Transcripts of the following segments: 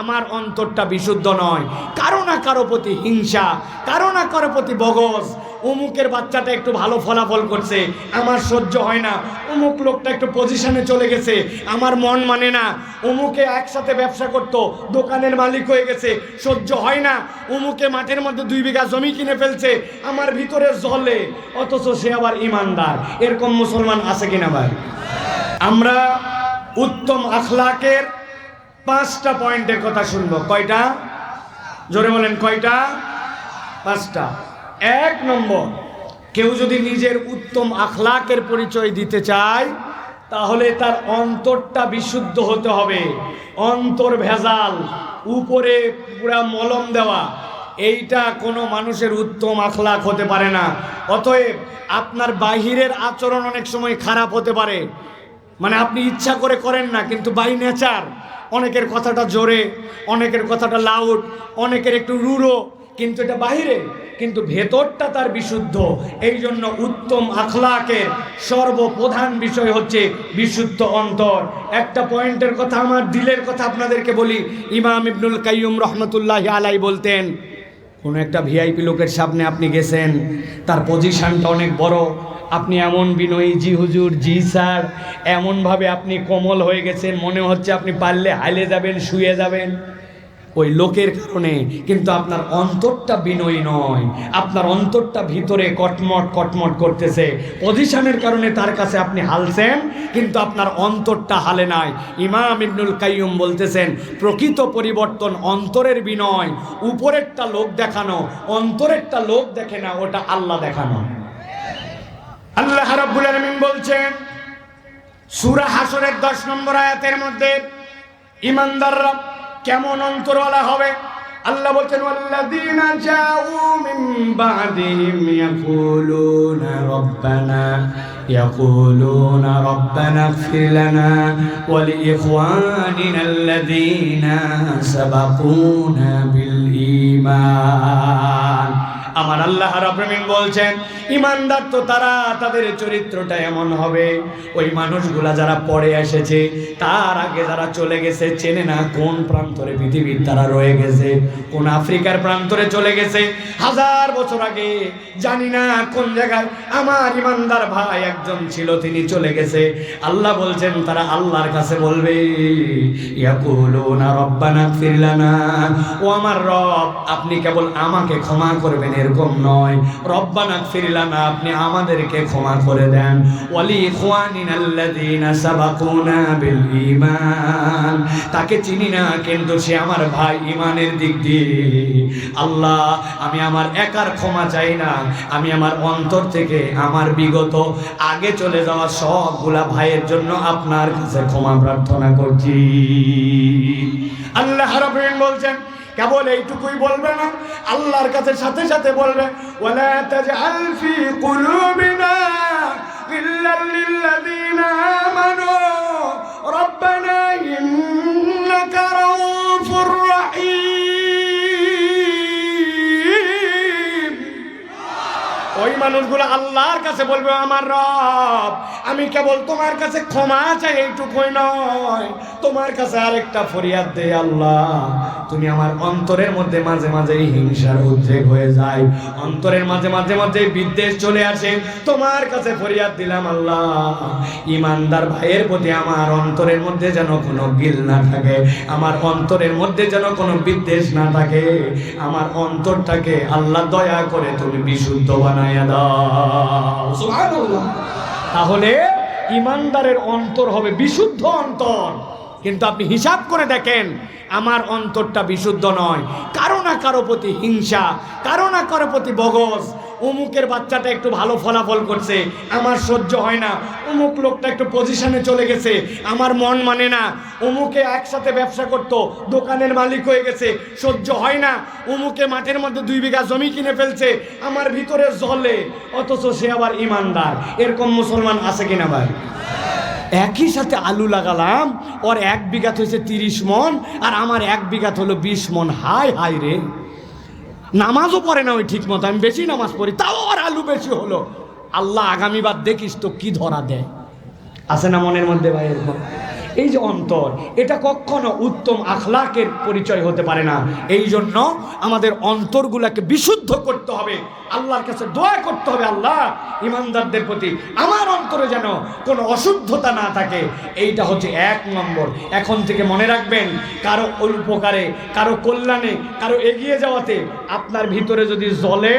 আমার অন্তরটা বিশুদ্ধ নয়। কারও না কারও প্রতি হিংসা, কারও না কারও প্রতি বগস অমুকের বাচ্চাটা একটু ভালো ফলাফল করছে, আমার সহ্য হয় না। অমুক লোকটা একটু পজিশনে চলে গেছে, আমার মন মানে না। অমুকে একসাথে ব্যবসা করতো, দোকানের মালিক হয়ে গেছে, সহ্য হয় না। অমুকে মাঠের মধ্যে দুই বিঘা জমি কিনে ফেলছে, আমার ভিতরে জলে, অথচ সে আবার ইমানদার। এরকম মুসলমান আছে কিনা ভাই? আমরা উত্তম আখলাকের পাঁচটা পয়েন্টের কথা শুনব। কয়টা? জোরে বলেন, কয়টা? পাঁচটা। এক নম্বর, কেউ যদি নিজের উত্তম আখলাকের পরিচয় দিতে চায়, তাহলে তার অন্তরটা বিশুদ্ধ হতে হবে। অন্তর ভেজাল, উপরে পুরা মলম দেওয়া। এইটা কোনো মানুষের উত্তম আখলাক হতে পারে না। অতএব আপনার বাহিরের আচরণ অনেক সময় খারাপ হতে পারে। মানে আপনি ইচ্ছা করে করেন না, কিন্তু বাই নেচার অনেকের কথাটা জোরে, অনেকের কথাটা লাউড অনেকের একটু রুড়ো, কিন্তু এটা বাহিরে, কিন্তু ভেতরটা তার বিশুদ্ধ। এই জন্য উত্তম আখলাকের সর্বপ্রধান বিষয় হচ্ছে বিশুদ্ধ অন্তর। একটা পয়েন্টের কথা আমার দিলের কথা আপনাদেরকে বলি। ইমাম ইবনুল কাইয়ুম রহমতুল্লাহ আলাই বলতেন, কোনো একটা ভিআইপি লোকের সামনে আপনি গেছেন, তার পজিশনটা অনেক বড়। আপনি এমন বিনয়ী, জি হুজুর, জি স্যার। এমনভাবে আপনি কোমল হয়ে গেছেন, মনে হচ্ছে আপনি পারলে হাইলে যাবেন, শুয়ে যাবেন। ওই লোকের কারণে কিন্তু আপনার অন্তরটা বিনয়ী নয়। আপনার অন্তরটা ভিতরে কটমট কটমট করতেছে। পজিশনের কারণে তার কাছে আপনি হালছেন, কিন্তু আপনার অন্তরটা হালে নাই। ইমাম ইবনুল কাইয়ুম বলতেছেন, প্রকৃত পরিবর্তন অন্তরের বিনয়, উপরেরটা লোক দেখানো, অন্তরেরটা লোক দেখে না, ওটা আল্লাহ দেখানো। আল্লাহ রাব্বুল আলামিন বলছেন সূরা হাসরের 10 নম্বর আয়াতের মধ্যে ইমানদাররা কেমন অন্তরওয়ালা হবে আল্লাহ বলছেন ওয়াল্লাযীনা জাউ মিন বাদিহিম ইয়াকুলুনা রব্বানা يقولون ربنا اغفر لنا ولإخواننا الذين سبقونا بالإيمان আমার আল্লাহ রাব্বিন বলছেন, ইমানদার তো তারা, তাদের চরিত্রটা এমন হবে। ওই মানুষগুলা যারা পড়ে এসেছে, তার আগে যারা চলে গেছে, চেনে না কোন প্রান্তরে পৃথিবীর তারা রয়ে গেছে, কোন আফ্রিকার প্রান্তরে চলে গেছে। হাজার বছর আগে, জানি না কোন জায়গায় আমার ইমানদার ভাই একজন ছিল, তিনি চলে গেছে। আল্লাহ বলছেন, তারা আল্লাহর কাছে বলবে, ইয়াকুলুনা রব্বানা ফিরলানা। ও আমার রব, আপনি কেবল আমাকে ক্ষমা করবেন এরকম নয়। রব্বানা ফিরলানা আপনি আমাদেরকে ক্ষমা করে দেন। ওয়ালি ইখওয়ানিনাল্লাযীনা সাবাকুনা বিল ঈমান। তাকে চিনি না, কিন্তু সে আমার ভাই ঈমানের দিক দিয়ে। আল্লাহ, আমি আমার একার ক্ষমা চাই না। আমি আমার অন্তর থেকে আমার বিগত, আগে চলে যাওয়া সবগুলা ভাইয়ের জন্য আপনার কাছে ক্ষমা প্রার্থনা করছি। আল্লাহ রাব্বিন বলছেন কেবল এইটুকুই বলবে না আল্লাহর কাছে সাথে সাথে বলবে ওয়ালা রব্বানা ইন্নাকা রাউফুর মানুষগুলো আল্লাহর কাছে বলবে, আমার রব, আমি কেবল তোমার কাছে ক্ষমা চাই, এইটুকুই নয়। তোমার কাছে আরেকটা ফরিয়াদ দে আল্লাহ। তুমি আমার অন্তরের মধ্যে মাঝে মাঝে হিংসার উদ্রেক হয়ে যায় অন্তরের মাঝে মাঝে মাঝে বিদ্বেষ চলে আসে। তোমার কাছে ফরিয়াদ দিলাম আল্লাহ। ইমানদার ভাইয়ের প্রতি আমার অন্তরের মধ্যে যেন কোনো গিল না থাকে। আমার অন্তরের মধ্যে যেন কোনো বিদ্বেষ না থাকে। আমার অন্তরটাকে আল্লাহ দয়া করে তুমি বিশুদ্ধ বানাইয়া দাও। তাহলে ইমানদারের অন্তর হবে বিশুদ্ধ অন্তর। কিন্তু আপনি হিসাব করে দেখেন আমার অন্তরটা বিশুদ্ধ নয়। কারও না কারও প্রতি হিংসা কারও না কারও প্রতি বগস অমুকের বাচ্চাটা একটু ভালো ফলাফল করছে, আমার সহ্য হয় না। অমুক লোকটা একটু পজিশনে চলে গেছে, আমার মন মানে না। অমুকে একসাথে ব্যবসা করতো, দোকানের মালিক হয়ে গেছে, সহ্য হয় না। অমুকে মাঠের মধ্যে দুই বিঘা জমি কিনে ফেলছে, আমার ভিতরে জলে, অথচ সে আবার ইমানদার। এরকম মুসলমান আছে কিনা ভাই? একই সাথে আলু লাগালাম, ওর এক বিঘাত হয়েছে তিরিশ মন, আর আমার এক বিঘাত হলো বিশ মন। হাই হাই রে। নামাজও পড়ে না ওই ঠিক মতো আমি বেশি নামাজ পড়ি, তাও আর আলু বেশি হলো। আল্লাহ আগামীবার দেখিস তো কি ধরা দেয়। আছে না মনের মধ্যে ভাই এরকম? এই যে অন্তর, এটা কখনো উত্তম আখলাকের পরিচয় হতে পারে না। এই জন্য আমাদের অন্তরগুলাকে বিশুদ্ধ করতে হবে। আল্লাহর কাছে দোয়া করতে হবে আল্লাহ, ইমানদারদের প্রতি আমার অন্তরে যেন কোনো অশুদ্ধতা না থাকে। এইটা হচ্ছে এক নম্বর। এখন থেকে মনে রাখবেন, কারও উপকারে, কারও কল্যাণে, কারও এগিয়ে যাওয়াতে আপনার ভিতরে যদি জলে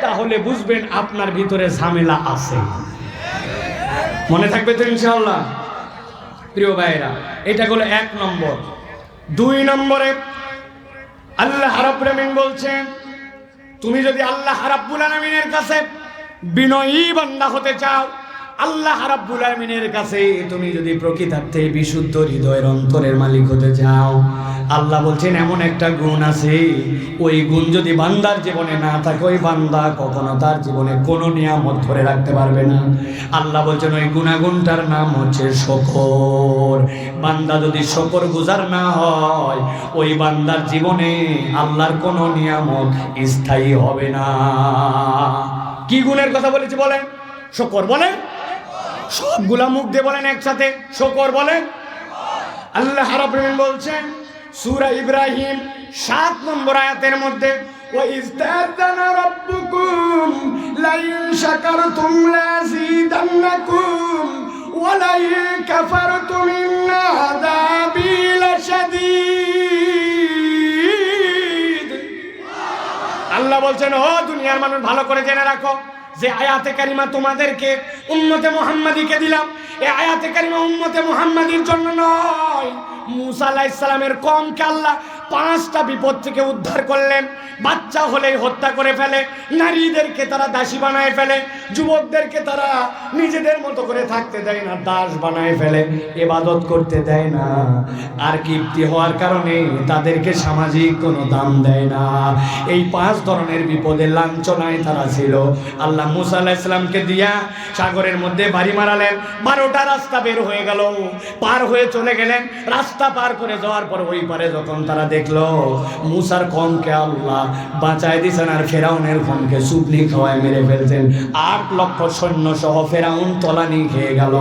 তাহলে বুঝবেন আপনার ভিতরে ঝামেলা আছে। মনে থাকবে তো ইনশাআল্লাহ? প্রিয় ভাইরা, এটা হলো এক নম্বর। দুই নম্বরে আল্লাহ আলামিন বলছেন, তুমি যদি আল্লাহ রাব্বুল আলামিনের কাছে বিনয়ী বান্দা হতে চাও আল্লাহ রাব্বুল আলামিনের কাছে তুমি যদি প্রকৃতার্থে বিশুদ্ধ হৃদয়ের অন্তরের মালিক হতে চাও, আল্লাহ বলছেন, এমন একটা গুণ আছে, ওই গুণ যদি বান্দার জীবনে না থাকে, ওই বান্দা কখনো তার জীবনে কোনো নিয়ামত ধরে রাখতে পারবে না। আল্লাহ বলছেন, ওই গুণাগুণটার নাম হচ্ছে শকর। বান্দা যদি শকর গুজার না হয়, ওই বান্দার জীবনে আল্লাহর কোনো নিয়ামত স্থায়ী হবে না। কি গুণের কথা বলেছি বলেন? শকর বলেন? সবগুলা মুখ দিয়ে বলেন একসাথে শকর বলেন আল্লাহ রাব্বুল বলছেন সূরা ইব্রাহিম সাত নম্বর আয়াতের মধ্যে وَإِذْ تَأَذَّنَ رَبُّكُمْ لَئِن شَكَرْتُمْ لَأَزِيدَنَّكُمْ وَلَئِن كَفَرْتُمْ إِنَّ عَذَابِي لَشَدِيدٌ আল্লাহ বলছেন ও দুনিয়ার মানুষ ভালো করে জেনে রাখো যে আয়াতে কারিমা তোমাদেরকে উন্মতে মোহাম্মদীকে দিলাম এই আয়াতে কারিমা উন্মতে মোহাম্মদীর জন্য নয়। মুসা আলাইহিস সালামের কমকে আল্লাহ পাঁচটা বিপদ থেকে উদ্ধার করলেন। বাচ্চা হলেই হত্যা করে ফেলে, নারীদেরকে তারা দাসী বানায় ফেলে, যুবকদেরকে তারা নিজেদের মতো করে থাকতে দেয় না, দাস বানায় ফেলে, এবাদত করতে দেয় না। আর কীর্তি হওয়ার কারণে তাদেরকে সামাজিক কোনো দাম দেয় না। এই পাঁচ ধরনের বিপদে লাঞ্ছনায় তারা ছিল। আল্লাহ মুসা আল্লাহ ইসলামকে দিয়া সাগরের মধ্যে বাড়ি মারালেন। বারোটা রাস্তা বের হয়ে গেল, পার হয়ে চলে গেলেন। রাস্তা পার করে যাওয়ার পর ওই পারে যখন তারা দেখল, মুসার কমকে আল্লাহ বাঁচায় দিছেন আর ফেরাউনের কমকে সুপনি খাওয়ায় মেরে ফেলছেন। আট লক্ষ সৈন্য সহ ফেরাউন তলানি খেয়ে গেল।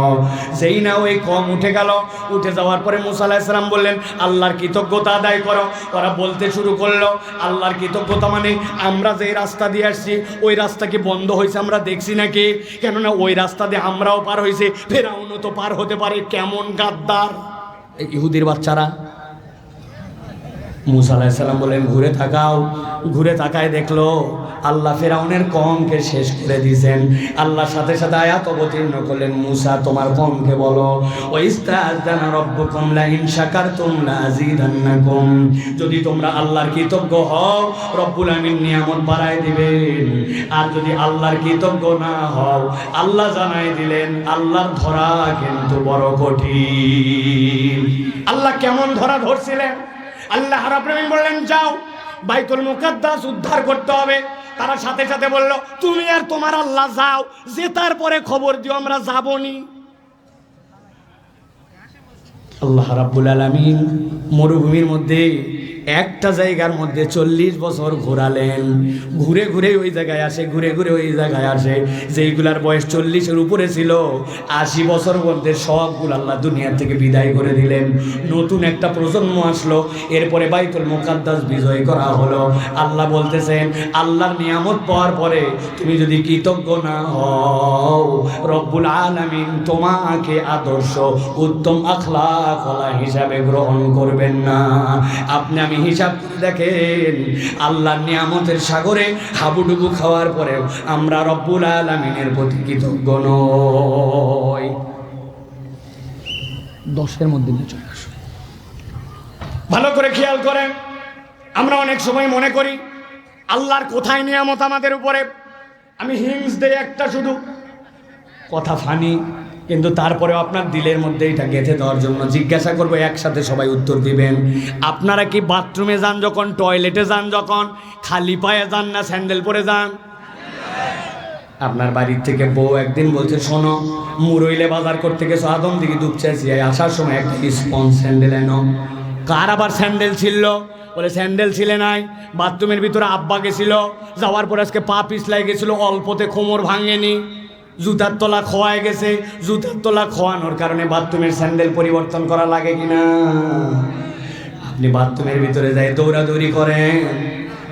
যেই না ওই কম উঠে গেল, উঠে যাওয়ার পরে মুসা আলাহ ইসলাম বললেন, আল্লাহর কৃতজ্ঞতা আদায় করো। ওরা বলতে শুরু করল, আল্লাহর কৃতজ্ঞতা মানে আমরা যে রাস্তা দিয়ে আসছি, ওই রাস্তা কি বন্ধ হয়েছে আমরা দেখছি নাকি? কেননা ওই রাস্তা দিয়ে আমরাও পার হয়েছে, ফেরাউনও তো পার হতে পারে, কেমন গাদ্দার? ইহুদির বাচ্চারা মুসা আলাহিসাল্লাম বলেন, ঘুরে তাকাও। ঘুরে তাকায় দেখল, আল্লাহ ফেরাউনের কমকে শেষ করে দিয়েছেন। আল্লাহর সাথে সাথে আয়াত অবতীর্ণ করলেন, মুসা, তোমার কমকে বলো। ওইস্তাজানা রব্বুকুম লা ইন শাকারতুম লা আযীদান্নাকুম যদি তোমরা আল্লাহর কৃতজ্ঞ হও, রব্বুল আমিন নিয়ামত বাড়ায় দিবেন। আর যদি আল্লাহর কৃতজ্ঞ না হও, আল্লাহ জানাই দিলেন, আল্লাহর ধরা কিন্তু বড় কঠিন। আল্লাহ কেমন ধরা ধরছিলেন? আল্লাহ রাব্বুল বললেন, যাও, বাইতুল মুকাদ্দাস উদ্ধার করতে হবে। তারা সাথে সাথে বলল, তুমি আর তোমার আল্লাহ যাও, যে তারপরে খবর দিও, আমরা যাবনি। আল্লাহ রাব্বুল আলামিন মরুভূমির মধ্যে একটা জায়গার মধ্যে চল্লিশ বছর ঘোরালেন। ঘুরে ঘুরে ওই জায়গায় আসে, ঘুরে ঘুরে ওই জায়গায় আসে। যেইগুলার বয়স চল্লিশের উপরে ছিল, আশি বছর মধ্যে সবগুলো আল্লাহ দুনিয়ার থেকে বিদায় করে দিলেন। নতুন একটা প্রজন্ম আসলো, এরপরে বাইতুল মুকাদ্দাস বিজয় করা হলো। আল্লাহ বলতেছেন, আল্লাহর নিয়ামত পাওয়ার পরে তুমি যদি কৃতজ্ঞ না হও, রব্বুল আলামিন তোমাকে আদর্শ, উত্তম আখলা কলা হিসাবে গ্রহণ করবেন না। আপনি আমি হিসাব দেখেন আল্লাহর নিয়ামতের সাগরে হাবুডুবু খাওয়ার পরেও আমরা রব্বুল আলমিনের প্রতি কৃতজ্ঞ নই। দশের মধ্যে নিয়ে চলে ভালো করে খেয়াল করেন আমরা অনেক সময় মনে করি আল্লাহর কোথায় নিয়ামত আমাদের উপরে? আমি হিংস দেই একটা শুধু কথা ফানি কিন্তু তারপরেও আপনার দিলের মধ্যে এটা গেঁথে দেওয়ার জন্য জিজ্ঞাসা করব, একসাথে সবাই উত্তর দিবেন। আপনারা কি বাথরুমে যান যখন, টয়লেটে যান যখন, খালি পায়ে যান না স্যান্ডেল পরে যান? আপনার বাড়ির থেকে বউ একদিন বলছে, শোনো মুরইলে বাজার করতে গেছো, আদম দিকে দুপ চাইছি আসার সময় একটা স্পঞ্জ স্যান্ডেল এনো কার আবার স্যান্ডেল ছিল? বলে, স্যান্ডেল ছিলে নাই, বাথরুমের ভিতরে আব্বা গেছিল, যাওয়ার পরে আজকে পা পিছলাই গেছিল, অল্পতে কোমর ভাঙেনি। জুতার তলা খোয়ায় গেছে। জুতার তলা খোয়ানোর কারণে বাথরুমের স্যান্ডেল পরিবর্তন করা লাগে কিনা? আপনি বাথরুমের ভিতরে যাই দৌড়াদৌড়ি করেন।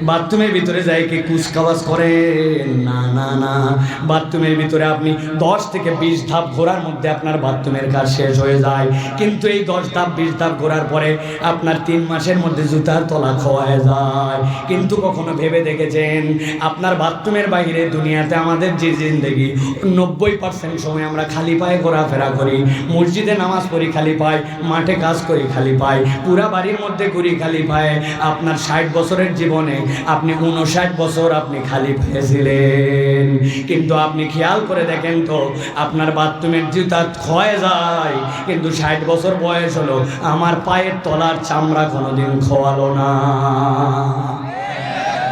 বাথরুমের ভিতরে যাই কি কুচকাওয়াজ করেন? না না না। বাথরুমের ভিতরে আপনি দশ থেকে বিশ ধাপ ঘোরার মধ্যে আপনার বাথরুমের কাজ শেষ হয়ে যায়। কিন্তু এই দশ ধাপ, বিশ ধাপ ঘোরার পরে আপনার তিন মাসের মধ্যে জুতার তলা খোয়ায় যায়। কিন্তু কখনো ভেবে দেখেছেন? আপনার বাথরুমের বাইরে দুনিয়াতে আমাদের যে জিন্দগি, নব্বই পার্সেন্ট সময় আমরা খালি পায়ে ঘোরাফেরা করি। মসজিদে নামাজ পড়ি, খালি পাই মাঠে কাজ করি, খালি পাই পুরা বাড়ির মধ্যে ঘুরি, খালি পায়ে। আপনার ষাট বছরের জীবনে আপনি উনষাট বছর আপনি খালি পেয়েছিলেন কিন্তু আপনি খেয়াল করে দেখেন তো, আপনার বাথরুমের জুতা ক্ষয় যায়, কিন্তু ষাট বছর বয়স হলো, আমার পায়ের তলার চামড়া কোনোদিন খোয়ালো না।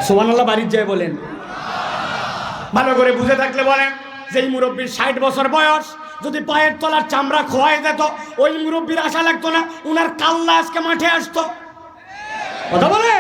সোহানাল্লাহ বাড়ির যায় বলেন। ভালো করে বুঝে থাকলে বলেন যে এই মুরব্বীর ষাট বছর বয়স, যদি পায়ের তলার চামড়া খোয়াই দিত ওই মুরব্বীর আশা লাগতো না, উনার কাল্লা আজকে মাঠে আসতো। কথা বলে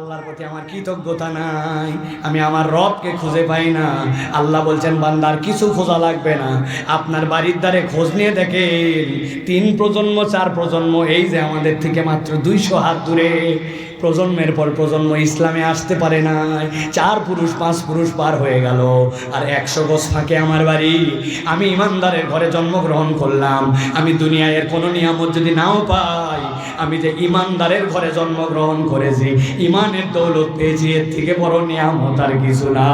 আল্লাহর প্রতি আমার কৃতজ্ঞতা নাই। আমি আমার রবকে খুঁজে পাই না। আল্লাহ বলছেন, বান্দার কিছু খোঁজা লাগবে না। আপনার বাড়ির দ্বারে খোঁজ নিয়ে দেখেন। তিন প্রজন্ম, চার প্রজন্ম, এই যে আমাদের থেকে মাত্র দুইশো হাত দূরে। প্রজন্মের পর প্রজন্ম ইসলামে আসতে পারে না চার পুরুষ, পাঁচ পুরুষ পার হয়ে গেল। আর একশো গোছ ফাঁকে আমার বাড়ি। আমি ইমানদারের ঘরে জন্মগ্রহণ করলাম। আমি দুনিয়ায় কোনো নিয়ামত যদি নাও পাই আমি যে ইমানদারের ঘরে জন্মগ্রহণ করেছি, ইমানের দৌলত পেয়েছি, এর থেকে বড় নিয়ামত আর কিছু না।